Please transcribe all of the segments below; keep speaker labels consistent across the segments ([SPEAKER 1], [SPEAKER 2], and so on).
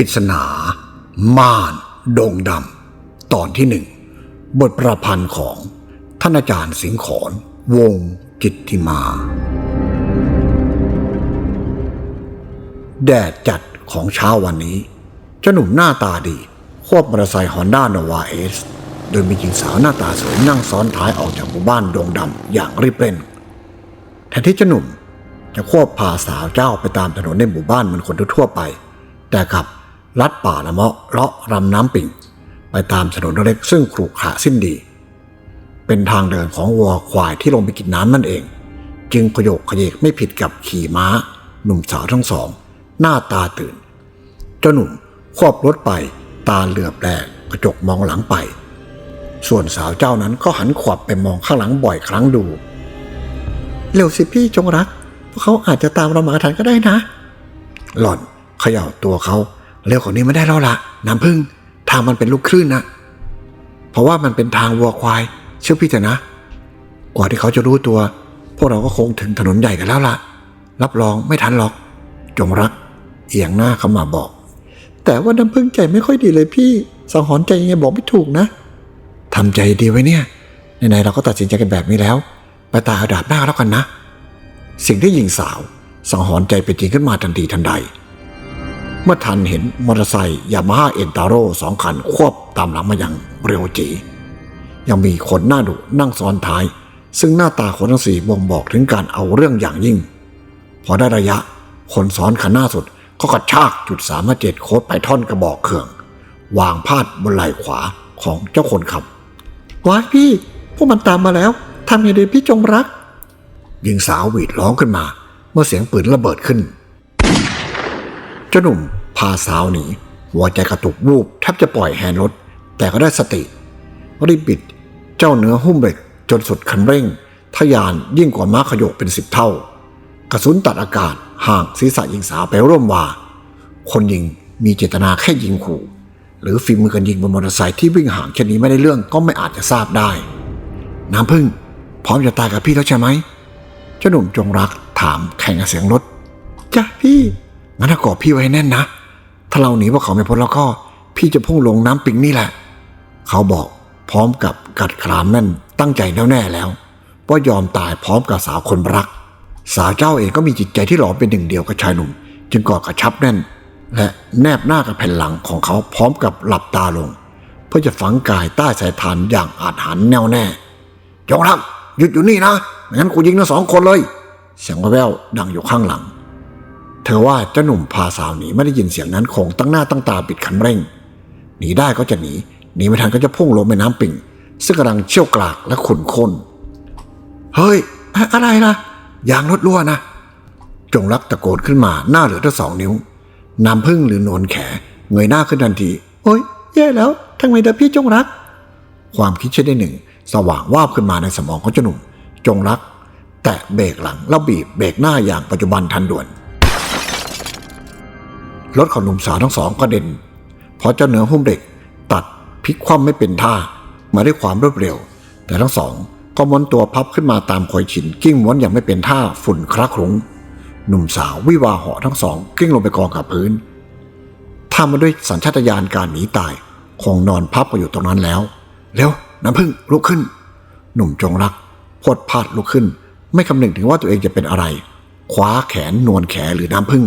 [SPEAKER 1] ริศนา ม่านโด่งดำ ตอนที่หนึ่ง บทประพันธ์ของท่านอาจารย์สิงห์ขอนวงจิตติมา แดดจัดของเช้าวันนี้เจ้าหนุ่มหน้าตาดี ควบมอเตอร์ไซค์ฮอนด้าโนวาเอส โดยมีหญิงสาวหน้าตาสวยนั่งซ้อนท้ายออกจากหมู่บ้านโดงดำอย่างรีบเร่งแทนที่เจ้าหนุ่มจะควบพาสาวเจ้าไปตามถนนในหมู่บ้านเหมือนคนทั่วไป แต่กลับ ลัดป่าละเมาะเลาะรำน้ำปิ่ง ไปตามถนนเล็กซึ่งขรุขระสิ้นดี เป็นทางเดินของวัวควายที่ลงไปกินน้ำนั่นเอง จึงขยโกขยเยกไม่ผิดกับขี่ม้า หนุ่มสาวทั้งสอง หน้าตาตื่น เจ้าหนุ่มควบรถไปตาเหลือบแลกระจกมองหลังไป ส่วนสาวเจ้านั้นก็หันขวับไปมองข้างหลังบ่อยครั้งดูเร็วสิพี่จงรักพวกเขาอาจจะตามเรามาทันก็ได้นะ หล่อนเขย่าตัวเขา เร็วกว่านี้ไม่ได้แล้วละน้ำพึ่ง ทางมันเป็นลูกคลื่นนะเพราะว่ามันเป็นทางวัวควาย เชื่อพี่เถอะนะ กว่าที่เขาจะรู้ตัว พวกเราก็คงถึงถนนใหญ่กันแล้วล่ะรับรองไม่ทันหรอก จงรัก เอียงหน้าเข้ามาบอก แต่ว่าน้ำพึ่งใจไม่ค่อยดีเลยพี่สังหรณ์ใจยังไงบอกไม่ถูกนะทำใจดีไว้เนี่ยไหนๆเราก็ตัดสินใจกันแบบนี้แล้วไปตาอาดาบหน้าแล้วกันนะ สิ่งที่หญิงสาวสังหรณ์ใจเป็นจริงขึ้นมาทันทีทันใด เมื่อทันเห็นมอเตอร์ไซค์ยามาฮ่าเอ็นตาโร่สองคันควบตามหลังมาอย่างเร็วจียังมีคนหน้าดุนั่งซ้อนท้าย ซึ่งหน้าตาคนทั้งสี่บ่งบอกถึงการเอาเรื่องอย่างยิ่ง พอได้ระยะ คนซ้อนคันหน้าสุดก็กระชากจุดสามเจ็ดโคตรไปท่อนกระบอกเขื่อง วางพาดบนไหล่ขวาของเจ้าคนขับว้ายพี่ พวกมันตามมาแล้วทำยังไงพี่จงรักหญิงสาวหวีดร้องขึ้นมา เมื่อเสียงปืนระเบิดขึ้น เจ้าหนุ่มพาสาวหนีหัวใจกระตุกวูบแทบจะปล่อยแฮนด์รถ แต่ก็ได้สติรีบบิด เจ้าเนื้อหุ้มเบรกจนสุดคันเร่งทะยานยิ่งกว่าม้าขยกเป็นสิบเท่า กระสุนตัดอากาศห่างศีรษะหญิงสาวไปร่วมว่า คนยิงมีเจตนาแค่ยิงขู่ หรือฝีมือกันยิงบนมอเตอร์ไซค์ที่วิ่งห่างเช่นนี้ไม่ได้เรื่องก็ไม่อาจจะทราบได้ น้ำพึ่ง พร้อมจะตายกับพี่แล้วใช่ไหมเจ้าหนุ่มจงรักถามแข่งกับเสียงรถจ้ะพี่ งั้นถ้ากอดพี่ไว้แน่นนะ ถ้าเราหนีพวกเขาไม่พ้นแล้วก็ พี่จะพุ่งลงน้ำปิงนี่แหละ เขาบอกพร้อมกับกัดครามแน่นตั้งใจแน่วแน่แล้วว่ายอมตายพร้อมกับสาวคนรัก สาวเจ้าเองก็มีจิตใจที่หลอมเป็นหนึ่งเดียวกับชายหนุ่ม จึงกอดกระชับแน่น และแนบหน้ากับแผ่นหลังของเขาพร้อมกับหลับตาลง เพื่อจะฝังกายใต้สายทานอย่างอาจหันแน่วแน่จงรักหยุดอยู่นี่นะไม่งั้นกูยิงทั้งสองคนเลย เสียงแว่วดังอยู่ข้างหลัง เธอว่าเจ้าหนุ่มพาสาวหนีไม่ได้ยินเสียงนั้นคงตั้งหน้าตั้งตาปิดคันเร่ง หนีได้ก็จะหนีหนีไม่ทันก็จะพุ่งลงแม่น้ำปิ่ง ซึ่งกำลังเชี่ยวกรากและขุ่นข้นเฮ้ย อะไรล่ะยางรถรั่วนะ จงรักตะโกนขึ้นมาหน้าเหลือทั้งสองนิ้วน้ำพึ่งหรือโนนแขเงยหน้าขึ้นทันที โอ้ยแย่แล้วทำไมเด้อพี่จงรัก ความคิดเช่นได้หนึ่ง สว่างวาบขึ้นมาในสมองของเจ้าหนุ่ม จงรัก แตะเบรกหลังแล้วบีบเบรกหน้าอย่างปัจจุบันทันด่วน รถของหนุ่มสาวทั้งสองกระเด็นเพราะเจ้าเหนือหุ้มเบรกตัดพลิกคว่ำไม่เป็นท่า มาด้วยความรวดเร็ว แต่ทั้งสองก็ม้วนตัวพับขึ้นมาตามคอยฉินกิ้งม้วนอย่างไม่เป็นท่าฝุ่นคละคลุ้งหนุ่มสาววิวาหาะทั้งสองกิ้งลงไปกองกับพื้นทำมาด้วยสัญชาตญาณการหนีตาย คงนอนพับกันอยู่ตรงนั้นแล้วเร็วน้ำพึ่งลุกขึ้น หนุ่มจงรักพดพาดลุกขึ้น ไม่คำนึงถึงว่าตัวเองจะเป็นอะไร คว้าแขนนวลแขนหรือน้ำพึ่ง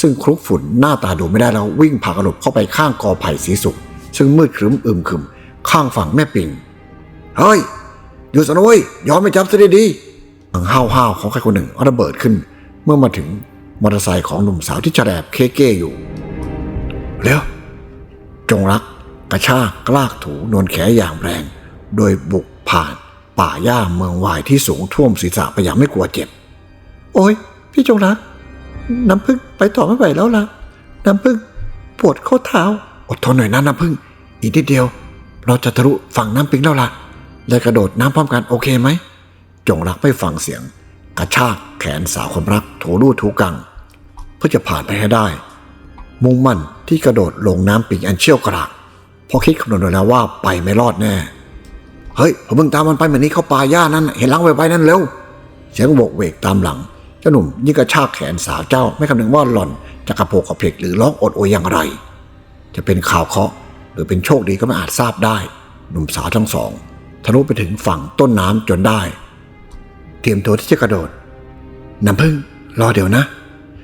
[SPEAKER 1] ซึ่งคลุกฝุ่นหน้าตาดูไม่ได้แล้ววิ่งผากระหลบเข้าไปข้างกอไผ่สีสุกซึ่งมืดครึ้มอึมครึม ข้างฝั่งแม่ปิง เฮ้ยหยุดสนเว้ยยอมไม่จับซะดีๆอังห้าวห้าวๆของใครคนหนึ่งระเบิดขึ้น เมื่อมาถึงมอเตอร์ไซค์ของหนุ่มสาวที่จะแรบเคเก้อยู่เร็วจงรักกระชากกลากถูนวลแขอย่างแรง โดยบุกผ่านป่าหญ้าเมืองวายที่สูงท่วมศีรษะไปอย่างไม่กลัวเจ็บ โอ้ยพี่จงรัก น้ำพึ่งไปต่อไม่ไหวแล้วล่ะ น้ำพึ่งปวดข้อเท้า อดทนหน่อยนะน้ำพึ่ง อีกนิดเดียว เราจะทะลุฝั่งน้ำปิงแล้วล่ะ และกระโดดน้ำพร้อมกันโอเคไหม จงรักไม่ฟังเสียง กระชากแขนสาวคนรักถูรูถูกัง เพื่อจะผ่านไปให้ได้ มุ่งมั่นที่กระโดดลงน้ำปิงอันเชี่ยวกรากพราะคิดคำนวณแล้วว่าไปไม่รอดแน่ เฮ้ยผมเพิ่งตามมันไปเหมือนนี้เข้าป่าหญ้านั้น เห็นหลังไวๆนั่นเร็ว เสียงโบกเวกตามหลัง เจ้าหนุ่มยิ่งกระชากแขนสาวเจ้าไม่คำนึงว่าหล่อนจะกระโปกกระเพกหรือร้องอดโอยอย่างไร จะเป็นข่าวเคราะห์หรือเป็นโชคดีก็ไม่อาจทราบได้ หนุ่มสาวทั้งสองทะลุไปถึงฝั่งต้นน้ำจนได้ เตรียมตัวที่จะกระโดดน้ำพึ่งรอเดี๋ยวนะ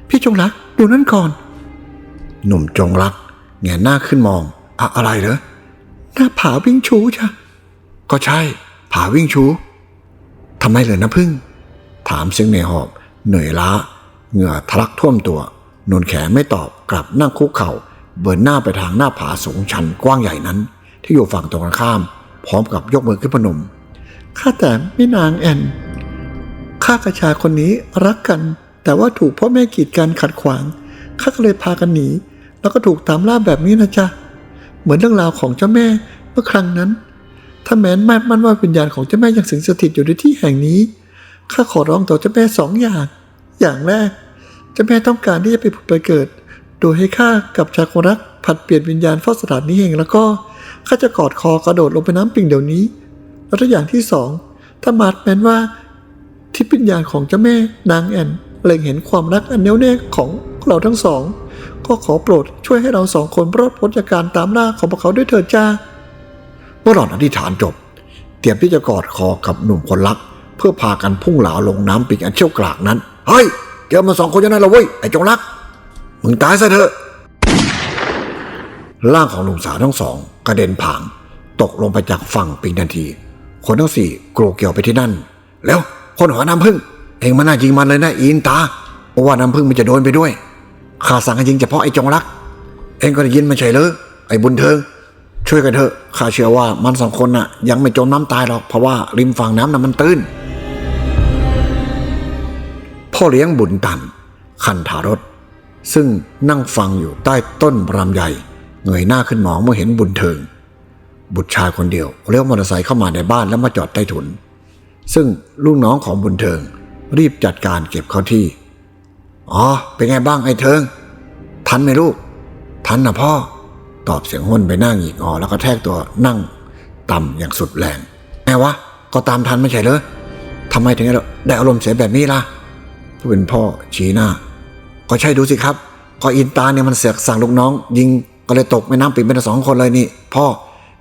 [SPEAKER 1] พี่จงรักดูนั่นก่อน หนุ่มจงรักแงนหน้าขึ้นมองอะอะไรเหรอหน้าผาวิ่งชูจ้ะก็ใช่ ผาวิ่งชูทำไมเหรอน้ำพึ่ง ถามเสียงในหอบ เหนื่อยล้า เหงื่อทะลักท่วมตัวนนแขไม่ตอบกลับนั่งคุกเข่า เบินหน้าไปทางหน้าผาสูงชันกว้างใหญ่นั้น ที่อยู่ฝั่งตรงกันข้าม พร้อมกับยกมือขึ้นพนมข้าแต่ไม่นางแอนข้ากับชายคนนี้รักกัน แต่ว่าถูกพ่อแม่กีดกันขัดขวางข้าก็เลยพากันหนี แล้วก็ถูกตามล่าแบบนี้นะจ๊ะเหมือนเรื่องราวของเจ้าแม่เมื่อครั้งนั้น ถ้าแม้นมั่นมั่นว่าวิญญาณของเจ้าแม่ยังสิงสถิตอยู่ในที่แห่งนี้ ข้าขอร้องต่อเจ้าแม่สองอย่าง อย่างแรกเจ้าแม่ต้องการที่จะไปผุดไปเกิด โดยให้ข้ากับชาคนรักผัดเปลี่ยนวิญญาณเฝ้าสถานนี้เองแล้วก็ข้าจะกอดคอกระโดดลงไปน้ำปิงเดี๋ยวนี้ แล้วอย่างที่สองถ้ามาดแมนว่าที่วิญญาณของเจ้าแม่นางแอนเล็งเห็นความรักอันแน่วแน่ของเราทั้งสอง ก็ขอโปรดช่วยให้เราสองคนรอดพ้นจากการตามล่าของพวกเขาด้วยเถิดจ้าเมื่อหล่อนอธิษฐานจบ เตรียมที่จะกอดคอกับหนุ่มคนรัก เพื่อพากันพุ่งเหลาลงน้ำปิงอันเชี่ยวกรากนั้น เฮ้ยเจอมาสองคนยังไงละเว้ย ไอ้จงรัก มึงตายซะเถอะ ร่างของหนุ่มสาวทั้งสอง กระเด็นผาง ตกลงไปจากฝั่งปิงทันที คนทั้งสี่กลัวเกี่ยวไปที่นั่น แล้วคนหาน้ำพึ่ง เองมันน่ายิงมันเลยนะอินตาเพราะว่าน้ำพึ่งมันจะโดนไปด้วยข้าสั่งให้ยิงเฉพาะไอ้จงรัก เองก็ได้ยินมันใช่เลยไอ้บุญเทิงช่วยกันเถอะ ข้าเชื่อว่ามันสองคนน่ะ ยังไม่จมน้ำตายหรอก เพราะว่าริมฝั่งน้ำน่ะมันตื้น พ่อเลี้ยงบุญตัน คันธารถ ซึ่งนั่งฟังอยู่ใต้ต้นรำใหญ่เงยหน้าขึ้นมองเมื่อเห็นบุญเทิง บุตรชายคนเดียวเลี้ยวมอเตอร์ไซค์เข้ามาในบ้านแล้วมาจอดใต้ถุน ซึ่งลูกน้องของบุญเทิงรีบจัดการเก็บเข้าที่ อ๋อ เป็นไงบ้างไอ้เทิง ทันไหมลูก ทันนะพ่อ ตอบเสียงห้นไปหน้าหงิกงอแล้วก็แทกตัวนั่งต่ำอย่างสุดแรงแม่วะ ก็ตามทันไม่ใช่เหรอทำไมถึงได้อารมณ์เสียแบบนี้ล่ะ ผู้เป็นพ่อชี้หน้า ก็ใช่ดูสิครับ ก็อินตาเนี่ยมันเสือกสั่งลูกน้อง ยิงก็เลยตกแม่น้ำปิงเป็นสองคนเลยนี่ พ่อ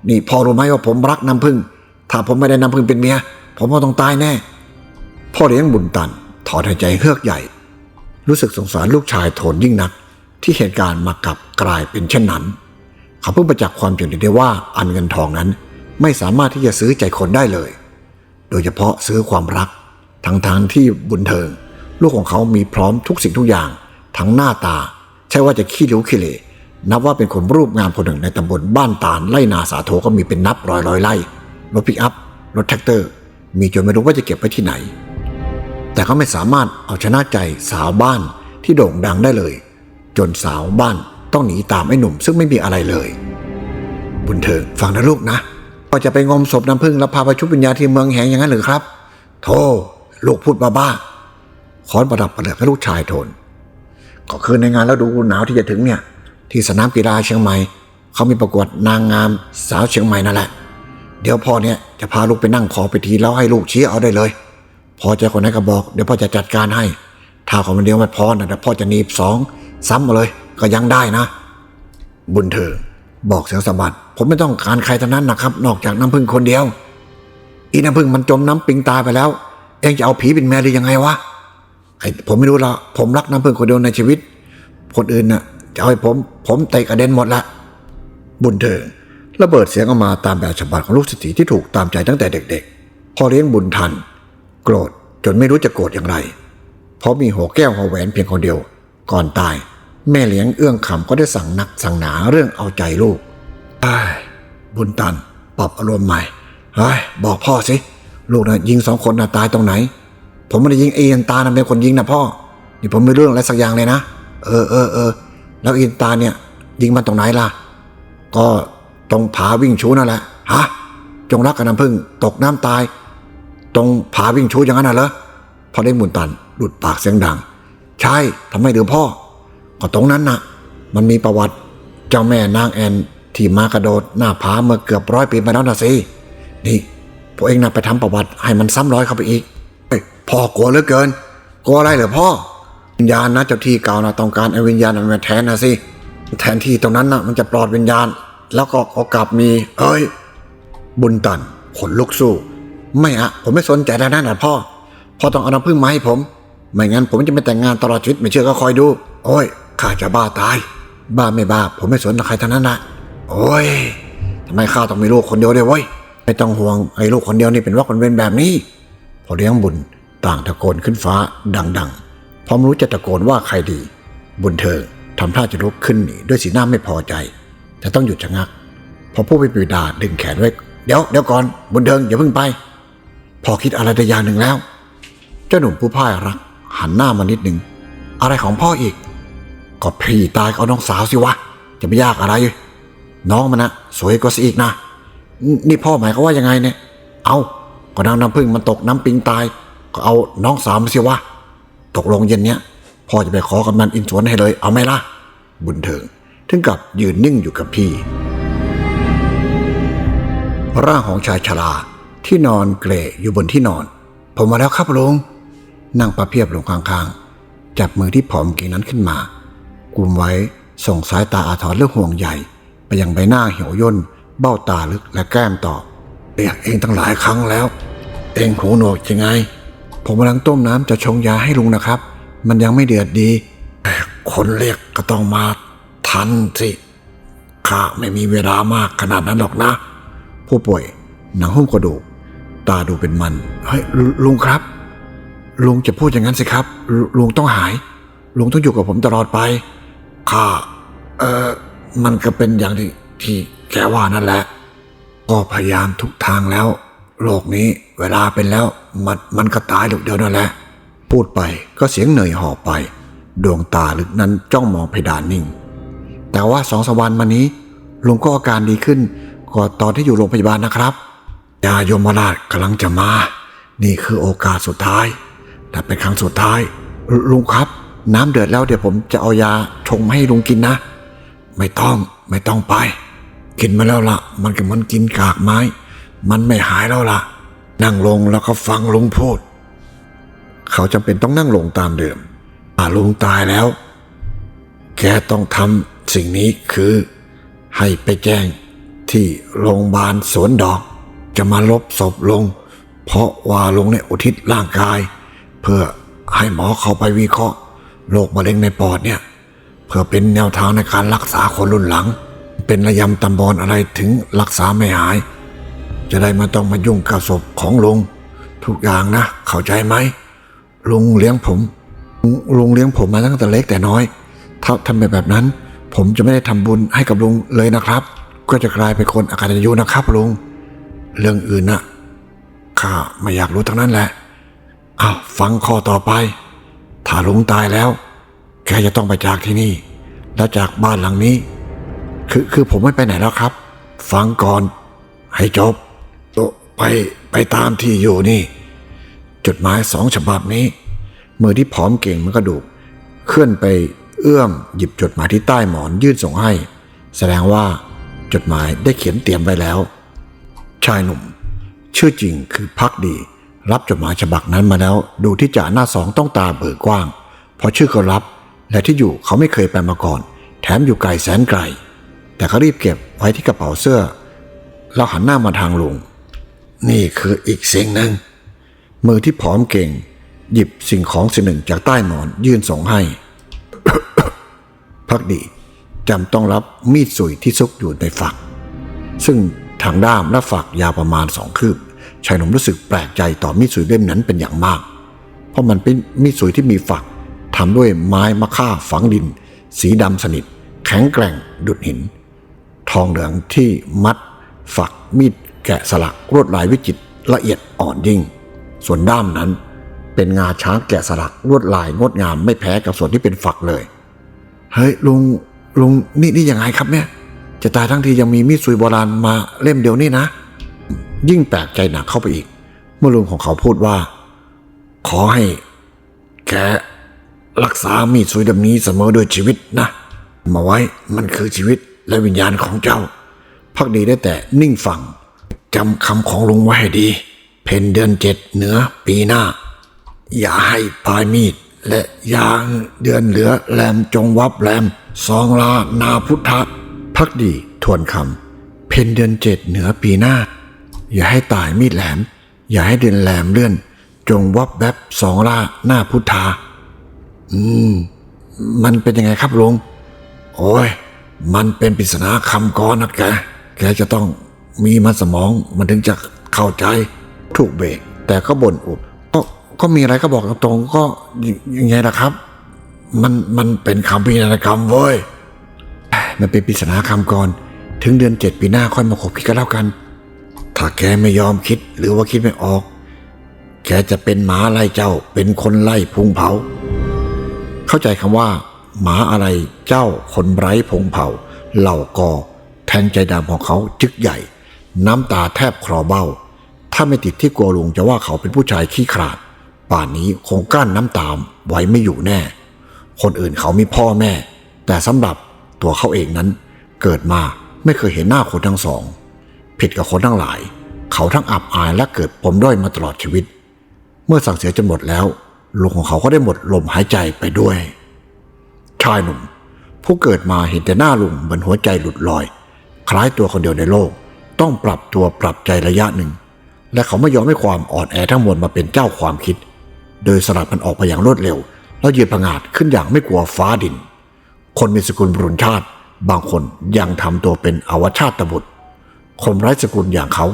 [SPEAKER 1] นี่พ่อรู้ไหมว่าผมรักน้ำพึ่ง ถ้าผมไม่ได้น้ำพึ่งเป็นเมีย ผมก็ต้องตายแน่ พ่อเลี้ยงบุญตัน ถอนหายใจเฮือกใหญ่ รู้สึกสงสารลูกชายโทนยิ่งนัก ที่เหตุการณ์มากับกลายเป็นเช่นนั้นเขาเพิ่งประจักษ์ความจริงได้ว่าอันเงินทองนั้น ไม่สามารถที่จะซื้อใจคนได้เลย โดยเฉพาะซื้อความรักทั้งทางที่บุญเทิง ลูกของเขามีพร้อมทุกสิ่งทุกอย่าง ทั้งหน้าตา ใช่ว่าจะขี้ริ้วขี้เหร่นับว่าเป็นคนรูปงามคนหนึ่งในตำบลบ้านตาลไล่นาสาโทก็มีเป็นนับร้อยร้อยไร่รถปิกอัพรถแท็กเตอร์ มีจนไม่รู้ว่าจะเก็บไว้ที่ไหน แต่ก็ไม่สามารถเอาชนะใจสาวบ้านที่โด่งดังได้เลย จนสาวบ้านต้องหนีตามไอ้หนุ่มซึ่งไม่มีอะไรเลย บุญเถิงฟังนะลูกนะก็จะไปงมศพน้ำพึ่งแล้วพาไปชุบวิญญาณที่เมืองแหงอย่างนั้นหรือครับ โธ่ลูกพูดบ้าๆ ขอนประดับประเดิดให้ลูกชายทนก็คือในงานแล้วดูหนาวที่จะถึงเนี่ย ที่สนามกีฬาเชียงใหม่เขามีประกวดนางงามสาวเชียงใหม่นั่นแหละ เดี๋ยวพ่อเนี่ยจะพาลูกไปนั่งขอไปทีแล้วให้ลูกชี้เอาได้เลย พอจะคนไหนก็บอกเดี๋ยวพ่อจะจัดการให้ ถ้าของมันเดียวไม่พอนะเดี๋ยวพ่อจะหนีบสองซ้ำมาเลยก็ยังได้นะ บุญเถอบอกเสียงสะบัดผมไม่ต้องการใครทั้งนั้นนะครับ นอกจากน้ำพึ่งคนเดียว อีน้ำพึ่งมันจมน้ำปิงตายไปแล้ว เองจะเอาผีเป็นแม่หรือยังไงวะ ผมไม่รู้ละผมรักน้ำพึ่งคนเดียวในชีวิต คนอื่นน่ะจะเอาให้ผม ผมเตะกระเด็นหมดละ บุญเถิงระเบิดเสียงออกมาตามแบบฉบับของลูกศิษย์ที่ถูกตามใจตั้งแต่เด็กๆ พอเลี้ยงบุญทัน โกรธจนไม่รู้จะโกรธอย่างไร เพราะมีหัวแก้วหัวแหวนเพียงคนเดียว ก่อนตาย แม่เลี้ยงเอื้องคำก็ได้สั่งหนักสั่งหนาเรื่องเอาใจลูกไอ้ายบุญตันปรับอารมณ์ใหม่เฮ้ยบอกพ่อสิ ลูกนะยิงสองคนนะตายตรงไหน ผมไม่ได้ยิงเอียนตานะเป็นคนยิงนะพ่อ นี่ผมไม่เรื่องอะไรสักอย่างเลยนะ เออเออเออ แล้วเอียนตาเนี่ย ยิงมันตรงไหนล่ะ ก็ตรงผาวิ่งชูนั่นแหละ ฮะ จงรักกับน้ำพึ่งตกน้ำตาย ตรงผาวิ่งชูอย่างนั้นน่ะเหรอ พอได้บุญตันหลุดปากเสียงดัง ใช่ทำไมเดือพ่อ ก็ตรงนั้นน่ะ มันมีประวัติเจ้าแม่นางแอนที่มากระโดดหน้าผาเมื่อเกือบร้อยปีมาแล้วนะสิ นี่พวกเองน่ะไปทำประวัติให้มันซ้ำร้อยเข้าไปอีก พ่อกลัวเหลือเกิน กลัวอะไรเหรอพ่อ วิญญาณนะเจ้าที่เก่านะต้องการไอ้วิญญาณมันมาแทนนะสิ แทนที่ตรงนั้นนะมันจะปลอดวิญญาณ แล้วก็ก็กลับมี เอ้ย บุญตันขนลุกสู้ ไม่อะผมไม่สนใจแล้วนั่นนะพ่อ พ่อต้องเอาน้ำพึ่งมาให้ผม ไม่งั้นผมจะไม่แต่งงานตลอดชีวิตไม่เชื่อก็คอยดู โอ้ยข้าจะบ้าตาย บ้าไม่บ้า ผมไม่สนใครทั้งนั้นนะโอ้ยทำไมข้าต้องมีลูกคนเดียวด้วยเว้ยไม่ต้องห่วงไอ้ลูกคนเดียวนี่เป็นว่าคนเป็นแบบนี้พอเลี้ยงบุญ ต่างตะโกนขึ้นฟ้าดังๆ พร้อมรู้จะตะโกนว่าใครดี บุญเถิงทำท่าจะลุกขึ้นหนีด้วยสีหน้าไม่พอใจ แต่ต้องหยุดชะงักพอผู้เป็นบิดาดึงแขนไว้ เดี๋ยวเดี๋ยวก่อนบุญเทิงอย่าเพิ่งไป พอคิดอะไรได้อย่างหนึ่งแล้ว เจ้าหนุ่มผู้พ่ายรัก หันหน้ามานิดหนึ่งอะไรของพ่ออีกก็พี่ตายเอาน้องสาวสิวะ จะไม่ยากอะไร น้องมันนะสวยกว่าสิอีกนะ นี่พ่อหมายเขาว่ายังไงเนี่ย เอาก็นางน้ำพึ่งมันตกน้ำปิงตาย ก็เอาน้องสาวมาสิวะ ตกลงเย็นเนี้ยพ่อจะไปขอกำนันอินสวนให้เลย เอาไหมล่ะ บุญเถิง ถึงกับยืนนิ่งอยู่กับพี่ ร่างของชายชราที่นอนเกรอยู่บนที่นอน ผมมาแล้วครับลุงนั่งประเพียบลงข้างๆ จับมือที่ผอมเก่งนั้นขึ้นมากุมไว้ส่งสายตาอาถรรพ์เรื่องห่วงใหญ่ ไปยังใบหน้าเหี่ยวย่น เบ้าตาลึกและแก้มตอบเรียกเองตั้งหลายครั้งแล้ว เองหูหนวกยังไง ผมกำลังต้มน้ำจะชงยาให้ลุงนะครับ มันยังไม่เดือดดีคนเรียกก็ต้องมาทันสิข้าไม่มีเวลามากขนาดนั้นหรอกนะ ผู้ป่วย หนังหุ้มกระดูก ตาดูเป็นมันเฮ้ยลุลุงครับ ลุงจะพูดอย่างนั้นสิครับลลุงต้องหาย ลุงต้องอยู่กับผมตลอดไปข้าเออมันก็เป็นอย่างที่ที่แกว่านั่นแหละก็พยายามทุกทางแล้ว โลกนี้เวลาเป็นแล้วมันมันก็ตายลูกเดียวนั่นแหละ พูดไปก็เสียงเหนื่อยหอบไป ดวงตาลึกนั้นจ้องมองเพดานนิ่ง แต่ว่าสองสามวันมานี้ลุงก็อาการดีขึ้นกว่าตอนที่อยู่โรงพยาบาลนะครับยายมราชกำลังจะมา นี่คือโอกาสสุดท้ายและเป็นครั้งสุดท้าย ลุงครับ น้ำเดือดแล้วเดี๋ยวผมจะเอายาชงให้ลุงกินนะ ไม่ต้องไม่ต้องไป กินมาแล้วละมันก็มันกินกากไม้ มันไม่หายแล้วละนั่งลงแล้วก็ฟังลุงพูด เขาจำเป็นต้องนั่งลงตามเดิมอาลุงตายแล้ว แกต้องทำสิ่งนี้คือ ให้ไปแจ้งที่โรงพยาบาลสวนดอก จะมาลบศพลง เพราะว่าลงในยอุทิศร่างกาย เพื่อให้หมอเข้าไปวิเคราะห์โรคมะเร็งในปอดเนี่ย เพื่อเป็นแนวทางในการรักษาคนรุ่นหลัง เป็นระยำตำบอลอะไรถึงรักษาไม่หาย จะได้ไมาต้องมายุ่งกับศพของลุงทุกอย่างนะ เข้าใจไหมลุงเลี้ยงผมลุงเลี้ยงผมมาตั้งแต่เล็กแต่น้อย ถ้าทำแบบนั้น ผมจะไม่ได้ทำบุญให้กับลุงเลยนะครับ ก็จะกลายเป็นคนอากตัญญูนะครับลุงเรื่องอื่นนะข้าไม่อยากรู้ทั้งนั้นแหละอ้าฟังข้อต่อไป ถ้าลุงตายแล้ว แกจะต้องไปจากที่นี่ และจากบ้านหลังนี้ คือคือผมไม่ไปไหนแล้วครับ ฟังก่อนให้จบ ไปไปตามที่อยู่นี่ จดหมายสองฉบับนี้ มือที่ผอมเก่งมันกระดูก เคลื่อนไปเอื้อมหยิบจดหมายที่ใต้หมอนยื่นส่งให้ แสดงว่าจดหมายได้เขียนเตรียมไว้แล้ว ชายหนุ่ม ชื่อจริงคือพักดี รับจดหมายฉบับนั้นมาแล้ว ดูที่จ่าหน้าสองต้องตาเบิกกว้าง เพราะชื่อก็รับและที่อยู่เขาไม่เคยไปมาก่อน แถมอยู่ไกลแสนไกล แต่เขารีบเก็บไว้ที่กระเป๋าเสื้อ แล้วหันหน้ามาทางลุง นี่คืออีกสิ่งหนึ่ง มือที่ผอมเก่ง หยิบสิ่งของสิ่งหนึ่งจากใต้หมอนยื่นส่งให้ พักดีจำต้องรับมีดสุยที่ซุกอยู่ในฝัก ซึ่งทางด้ามและฝักยาวประมาณสองคืบชายหนุ่มรู้สึกแปลกใจต่อมีดสุยเล่มนั้นเป็นอย่างมาก เพราะมันเป็นมีดสุยที่มีฝักทำด้วยไม้มะค่าฝังดิน สีดำสนิท แข็งแกร่งดุดหิน ทองเหลืองที่มัดฝักมีด แกะสลักลวดลายวิจิตรละเอียดอ่อนยิ่ง ส่วนด้ามนั้น เป็นงาช้างแกะสลักลวดลายงดงามไม่แพ้กับส่วนที่เป็นฝักเลย เฮ้ยลุงลุงนี่นี่ยังไงครับเนี่ย จะตายทั้งทียังมีมีดซุยโบราณมาเล่มเดียวนี่นะ ยิ่งแปลกใจหนักเข้าไปอีก เมื่อลุงของเขาพูดว่า ขอให้ แกรักษามีดซุยดำนี้เสมอด้วยชีวิตนะ มาไว้มันคือชีวิตและวิญญาณของเจ้าพักดีได้แต่นิ่งฟัง จำคำของลุงไว้ให้ดี เพนเดือนเจ็ดเหนือปีหน้า อย่าให้ปลายมีด และยางเดือนเหลือแรมจงวับแรมสองลานาพุทธะพักดีทวนคำเพนเดือนเจ็ดเหนือปีหน้า อย่าให้ตายมีดแหลม อย่าให้เดินแหลมเลื่อน จงวับแวบสองล่าหน้าพุทธา อืม มันเป็นยังไงครับลุงโอ้ย มันเป็นปริศนาคำก้อนนะแก แกจะต้อง มีมันสมองมันถึงจะเข้าใจถูกเบรกแต่ก็บ่นอุบก็ก็มีอะไรก็บอกตรงๆก็ยังไงล่ะครับ มันมันเป็นคำพินัยกรรมเว้ยมันเป็นปริศนาคำก่อน ถึงเดือนเจ็ดปีหน้าค่อยมาขบคิดกันแล้วกัน ถ้าแกไม่ยอมคิดหรือว่าคิดไม่ออก แกจะเป็นหมาไล่เจ้า เป็นคนไล่พุงเผา เข้าใจคำว่า หมาอะไรเจ้าคนไร้พงเผาเหล่ากอแทงใจดำของเขาจึกใหญ่ น้ำตาแทบคลอเบ้า ถ้าไม่ติดที่กลัวลุงจะว่าเขาเป็นผู้ชายขี้ขลาด ป่านนี้คงกลั้นน้ำตามไว้ไม่อยู่แน่ คนอื่นเขามีพ่อแม่ แต่สำหรับตัวเขาเองนั้น เกิดมาไม่เคยเห็นหน้าคนทั้งสอง ผิดกับคนทั้งหลาย เขาทั้งอับอายและเกิดปมด้อยมาตลอดชีวิต เมื่อสั่งเสียจนหมดแล้วลุงของเขาก็ได้หมดลมหายใจไปด้วย ชายหนุ่ม ผู้เกิดมาเห็นแต่หน้าลุงเหมือนหัวใจหลุดลอย คล้ายตัวคนเดียวในโลก ต้องปรับตัวปรับใจระยะหนึ่ง และเขาไม่ยอมให้ความอ่อนแอทั้งมวลมาเป็นเจ้าความคิด โดยสลัดมันออกไปอย่างรวดเร็ว แล้วยืนผงาดขึ้นอย่างไม่กลัวฟ้าดิน คนมีสกุลบรุนชาติ บางคนยังทำตัวเป็นอวชาติบุตร คนไร้สกุลอย่างเขา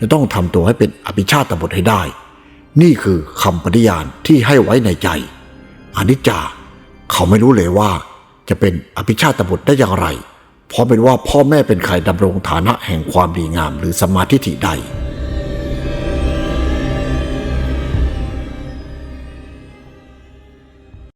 [SPEAKER 1] จะต้องทำตัวให้เป็นอภิชาติบุตรให้ได้ นี่คือคำปฏิญาณที่ให้ไว้ในใจอนิจจา เขาไม่รู้เลยว่าจะเป็นอภิชาตบุตรได้อย่างไร เพราะเป็นว่าพ่อแม่เป็นใครดำรงฐานะแห่งความดีงามหรือสมาธิฐิใด